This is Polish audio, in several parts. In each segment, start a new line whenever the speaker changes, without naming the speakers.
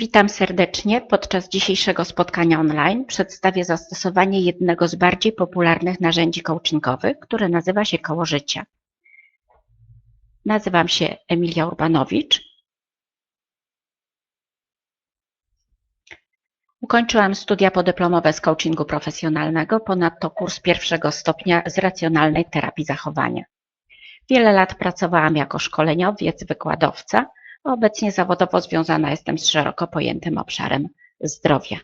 Witam serdecznie. Podczas dzisiejszego spotkania online przedstawię zastosowanie jednego z bardziej popularnych narzędzi coachingowych, które nazywa się koło życia. Nazywam się Emilia Urbanowicz. Ukończyłam studia podyplomowe z coachingu profesjonalnego, ponadto kurs pierwszego stopnia z racjonalnej terapii zachowania. Wiele lat pracowałam jako szkoleniowiec, wykładowca, obecnie zawodowo związana jestem z szeroko pojętym obszarem zdrowia.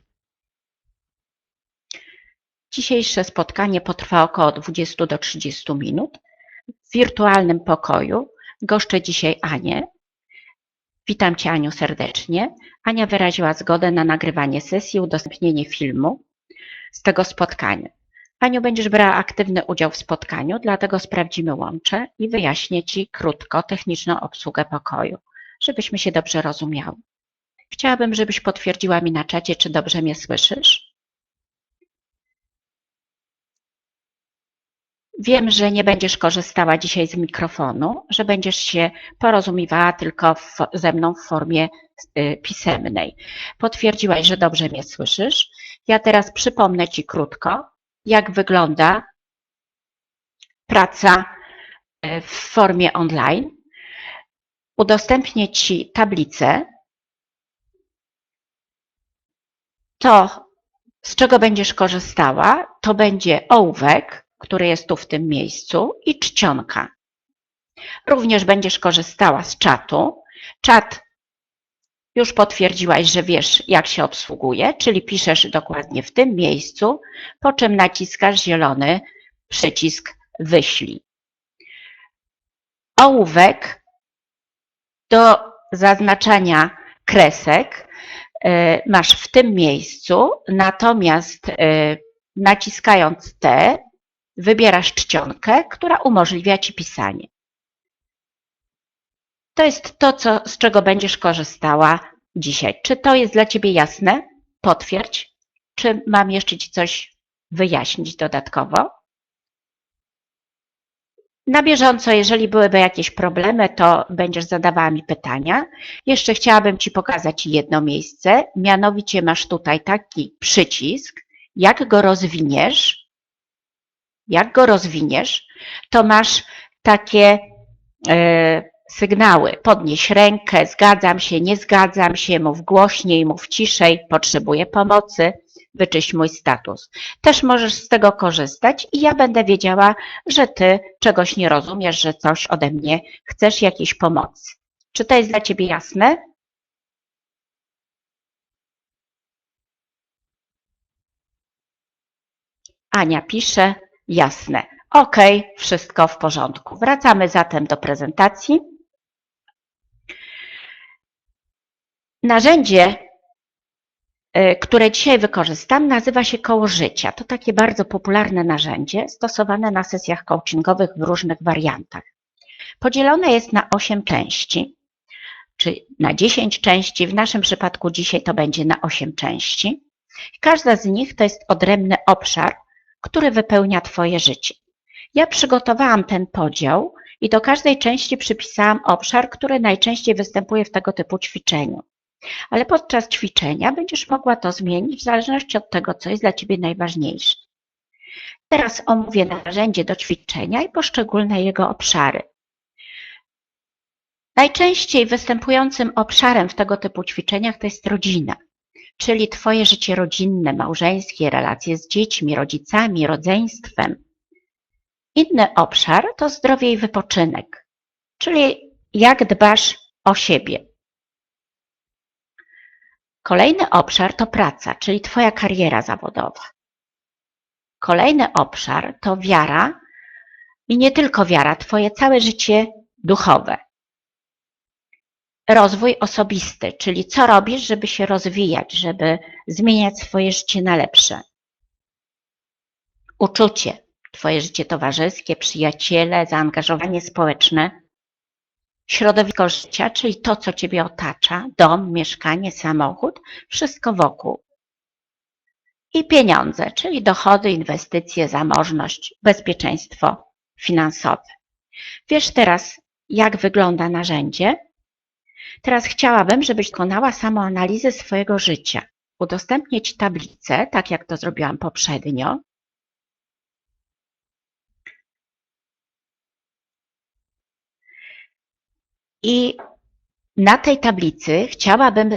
Dzisiejsze spotkanie potrwa około 20 do 30 minut. W wirtualnym pokoju goszczę dzisiaj Anię. Witam Cię Aniu serdecznie. Ania wyraziła zgodę na nagrywanie sesji, udostępnienie filmu z tego spotkania. Aniu, będziesz brała aktywny udział w spotkaniu, dlatego sprawdzimy łącze i wyjaśnię Ci krótko techniczną obsługę pokoju, żebyśmy się dobrze rozumiały. Chciałabym, żebyś potwierdziła mi na czacie, czy dobrze mnie słyszysz. Wiem, że nie będziesz korzystała dzisiaj z mikrofonu, że będziesz się porozumiewała tylko w, ze mną w formie y, pisemnej. Potwierdziłaś, że dobrze mnie słyszysz. Ja teraz przypomnę Ci krótko, jak wygląda praca y, w formie online. Udostępnię Ci tablicę. To, z czego będziesz korzystała, to będzie ołówek, który jest tu w tym miejscu i czcionka. Również będziesz korzystała z czatu. Czat już potwierdziłaś, że wiesz, jak się obsługuje, czyli piszesz dokładnie w tym miejscu, po czym naciskasz zielony przycisk wyślij. Ołówek do zaznaczania kresek y, masz w tym miejscu, natomiast y, naciskając T wybierasz czcionkę, która umożliwia Ci pisanie. To jest to, co, z czego będziesz korzystała dzisiaj. Czy to jest dla Ciebie jasne? Potwierdź. Czy mam jeszcze Ci coś wyjaśnić dodatkowo? Na bieżąco, jeżeli byłyby jakieś problemy, to będziesz zadawała mi pytania. Jeszcze chciałabym Ci pokazać jedno miejsce. Mianowicie masz tutaj taki przycisk. Jak go rozwiniesz, jak go rozwiniesz, to masz takie e, sygnały. Podnieś rękę, zgadzam się, nie zgadzam się, mów głośniej, mów ciszej, potrzebuję pomocy, wyczyść mój status. Też możesz z tego korzystać i ja będę wiedziała, że ty czegoś nie rozumiesz, że coś ode mnie chcesz, jakiejś pomocy. Czy to jest dla ciebie jasne? Ania pisze, jasne. OK, wszystko w porządku. Wracamy zatem do prezentacji. Narzędzie, które dzisiaj wykorzystam, nazywa się koło życia. To takie bardzo popularne narzędzie stosowane na sesjach coachingowych w różnych wariantach. Podzielone jest na 8 części, czy na 10 części. W naszym przypadku dzisiaj to będzie na 8 części. Każda z nich to jest odrębny obszar, który wypełnia Twoje życie. Ja przygotowałam ten podział i do każdej części przypisałam obszar, który najczęściej występuje w tego typu ćwiczeniu. Ale podczas ćwiczenia będziesz mogła to zmienić w zależności od tego, co jest dla Ciebie najważniejsze. Teraz omówię narzędzie do ćwiczenia i poszczególne jego obszary. Najczęściej występującym obszarem w tego typu ćwiczeniach to jest rodzina, czyli Twoje życie rodzinne, małżeńskie, relacje z dziećmi, rodzicami, rodzeństwem. Inny obszar to zdrowie i wypoczynek, czyli jak dbasz o siebie. Kolejny obszar to praca, czyli Twoja kariera zawodowa. Kolejny obszar to wiara i nie tylko wiara, Twoje całe życie duchowe. Rozwój osobisty, czyli co robisz, żeby się rozwijać, żeby zmieniać swoje życie na lepsze. Uczucie, Twoje życie towarzyskie, przyjaciele, zaangażowanie społeczne, środowisko życia, czyli to, co Ciebie otacza, dom, mieszkanie, samochód, wszystko wokół. I pieniądze, czyli dochody, inwestycje, zamożność, bezpieczeństwo finansowe. Wiesz teraz, jak wygląda narzędzie? Teraz chciałabym, żebyś dokonała samoanalizy swojego życia. Udostępnię Ci tablicę, tak jak to zrobiłam poprzednio. I na tej tablicy chciałabym,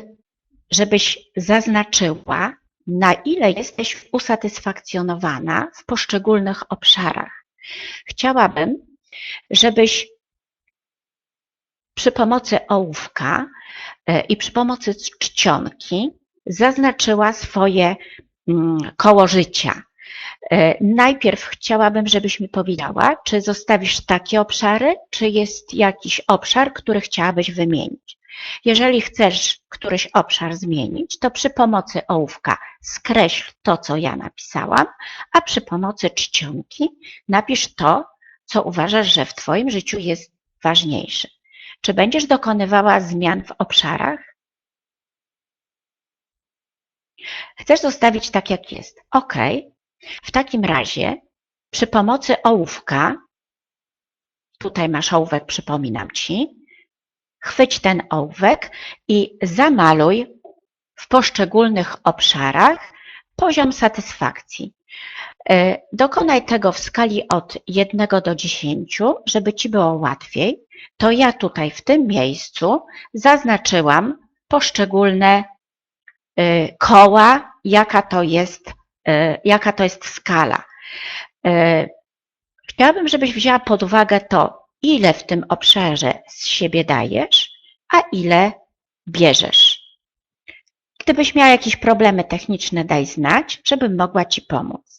żebyś zaznaczyła, na ile jesteś usatysfakcjonowana w poszczególnych obszarach. Chciałabym, żebyś przy pomocy ołówka e, i przy pomocy czcionki zaznaczyła swoje mm, koło życia. E, najpierw chciałabym, żebyś mi powiedziała, czy zostawisz takie obszary, czy jest jakiś obszar, który chciałabyś wymienić. Jeżeli chcesz któryś obszar zmienić, to przy pomocy ołówka skreśl to, co ja napisałam, a przy pomocy czcionki napisz to, co uważasz, że w Twoim życiu jest ważniejsze. Czy będziesz dokonywała zmian w obszarach? Chcesz zostawić tak, jak jest. OK. W takim razie przy pomocy ołówka, tutaj masz ołówek, przypominam Ci, chwyć ten ołówek i zamaluj w poszczególnych obszarach poziom satysfakcji. E, dokonaj tego w skali od 1 do 10, żeby Ci było łatwiej. To ja tutaj w tym miejscu zaznaczyłam poszczególne e, koła, jaka to jest, jaka to jest skala. Chciałabym, żebyś wzięła pod uwagę to, ile w tym obszarze z siebie dajesz, a ile bierzesz. Gdybyś miała jakieś problemy techniczne, daj znać, żebym mogła Ci pomóc.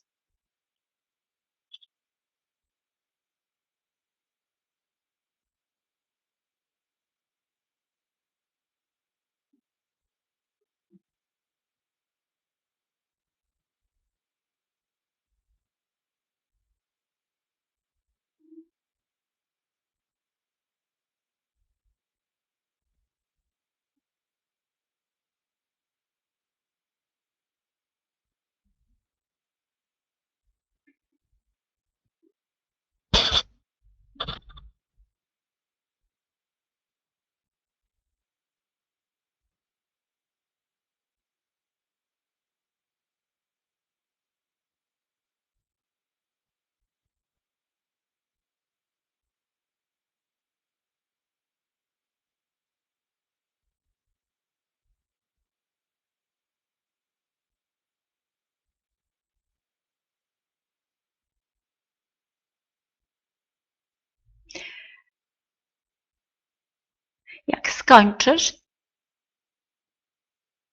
Jak skończysz,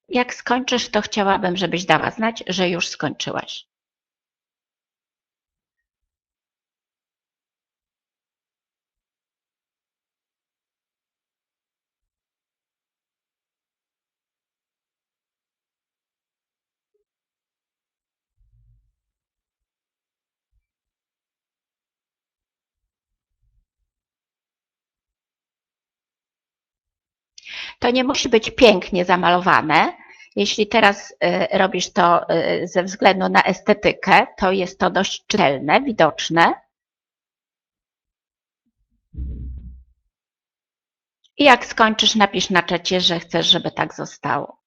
jak skończysz, to chciałabym, żebyś dała znać, że już skończyłaś. To nie musi być pięknie zamalowane. Jeśli teraz y, robisz to y, ze względu na estetykę, to jest to dość czytelne, widoczne. I jak skończysz, napisz na czacie, że chcesz, żeby tak zostało.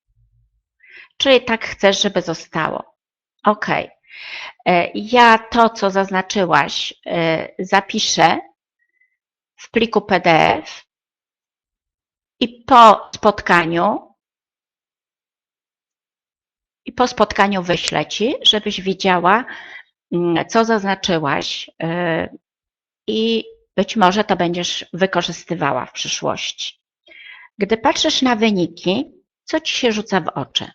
Czyli tak chcesz, żeby zostało. OK. Ja to, co zaznaczyłaś, y, zapiszę w pliku PDF i po spotkaniu i po spotkaniu wyślę Ci, żebyś wiedziała, mm, co zaznaczyłaś y, i być może to będziesz wykorzystywała w przyszłości. Gdy patrzysz na wyniki, co Ci się rzuca w oczy?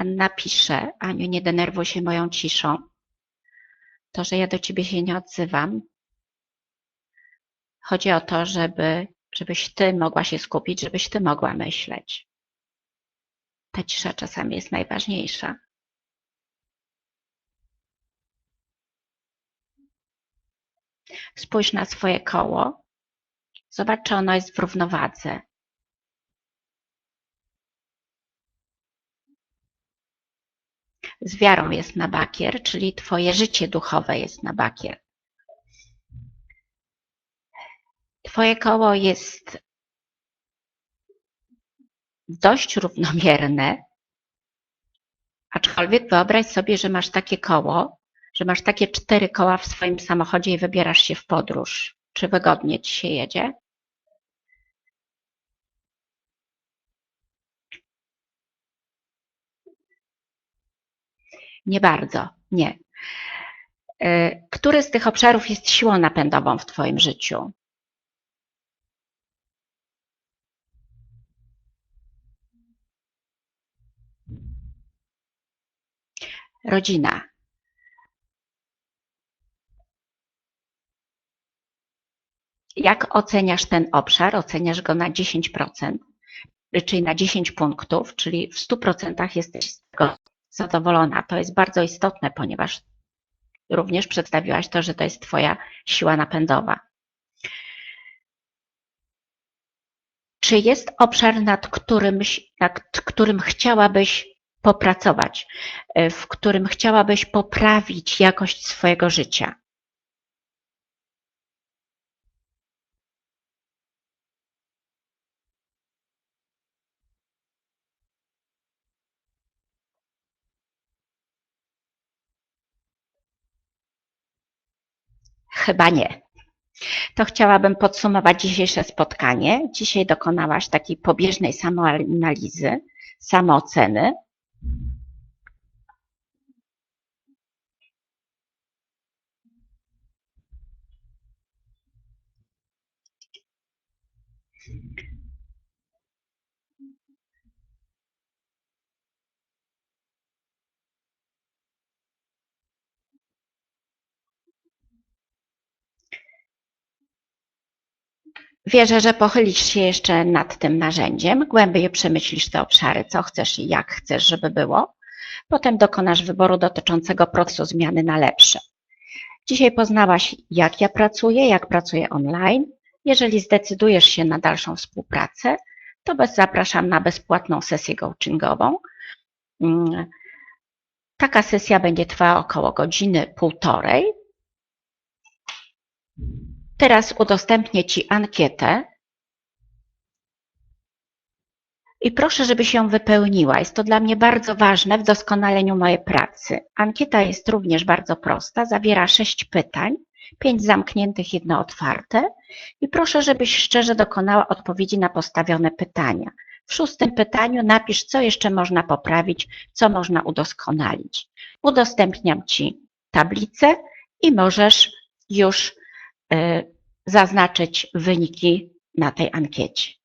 Anna pisze, Aniu, nie denerwuj się moją ciszą. To, że ja do ciebie się nie odzywam, chodzi o to, żeby, żebyś ty mogła się skupić, żebyś ty mogła myśleć. Ta cisza czasami jest najważniejsza. Spójrz na swoje koło. Zobacz, czy ono jest w równowadze. Z wiarą jest na bakier, czyli Twoje życie duchowe jest na bakier. Twoje koło jest dość równomierne, aczkolwiek wyobraź sobie, że masz takie koło, że masz takie cztery koła w swoim samochodzie i wybierasz się w podróż. Czy wygodnie ci się jedzie? Nie bardzo, nie. E, który z tych obszarów jest siłą napędową w Twoim życiu? Rodzina. Jak oceniasz ten obszar? Oceniasz go na 10%, czyli na 10 punktów, czyli w 100% jesteś z tego zadowolona. To jest bardzo istotne, ponieważ również przedstawiłaś to, że to jest Twoja siła napędowa. Czy jest obszar, nad którym, nad którym chciałabyś popracować, w którym chciałabyś poprawić jakość swojego życia? Chyba nie. To chciałabym podsumować dzisiejsze spotkanie. Dzisiaj dokonałaś takiej pobieżnej samoanalizy, samooceny. Wierzę, że pochylisz się jeszcze nad tym narzędziem, głębiej przemyślisz te obszary, co chcesz i jak chcesz, żeby było. Potem dokonasz wyboru dotyczącego procesu zmiany na lepsze. Dzisiaj poznałaś, jak ja pracuję, jak pracuję online. Jeżeli zdecydujesz się na dalszą współpracę, to bez zapraszam na bezpłatną sesję coachingową. Mm, taka sesja będzie trwała około godziny, półtorej. Teraz udostępnię Ci ankietę i proszę, żebyś ją wypełniła. Jest to dla mnie bardzo ważne w doskonaleniu mojej pracy. Ankieta jest również bardzo prosta, zawiera sześć pytań, pięć zamkniętych, jedno otwarte i proszę, żebyś szczerze dokonała odpowiedzi na postawione pytania. W szóstym pytaniu napisz, co jeszcze można poprawić, co można udoskonalić. Udostępniam Ci tablicę i możesz już zaznaczyć wyniki na tej ankiecie.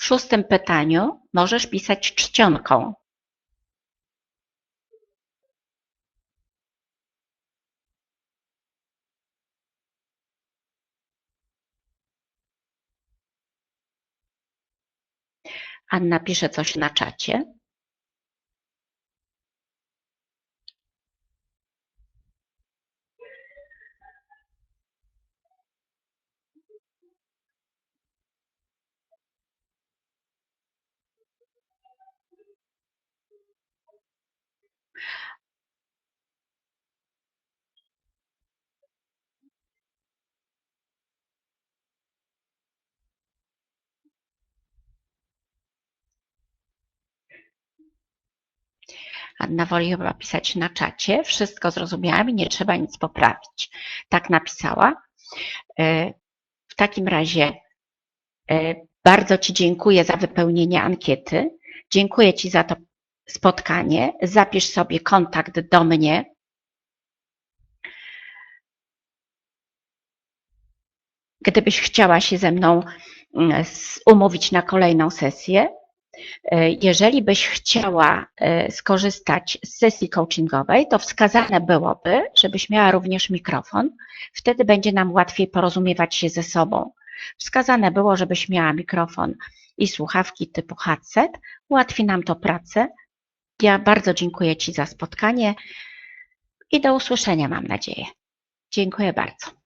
W szóstym pytaniu możesz pisać czcionką. Anna pisze coś na czacie. Anna woli chyba pisać na czacie. Wszystko zrozumiałam i nie trzeba nic poprawić. Tak napisała. E, W takim razie e, bardzo Ci dziękuję za wypełnienie ankiety. Dziękuję Ci za to spotkanie. Zapisz sobie kontakt do mnie. Gdybyś chciała się ze mną mm, umówić na kolejną sesję, Jeżeli byś chciała e, skorzystać z sesji coachingowej, to wskazane byłoby, żebyś miała również mikrofon. Wtedy będzie nam łatwiej porozumiewać się ze sobą. Wskazane było, żebyś miała mikrofon i słuchawki typu headset. Ułatwi nam to pracę. Ja bardzo dziękuję Ci za spotkanie i do usłyszenia, mam nadzieję. Dziękuję bardzo.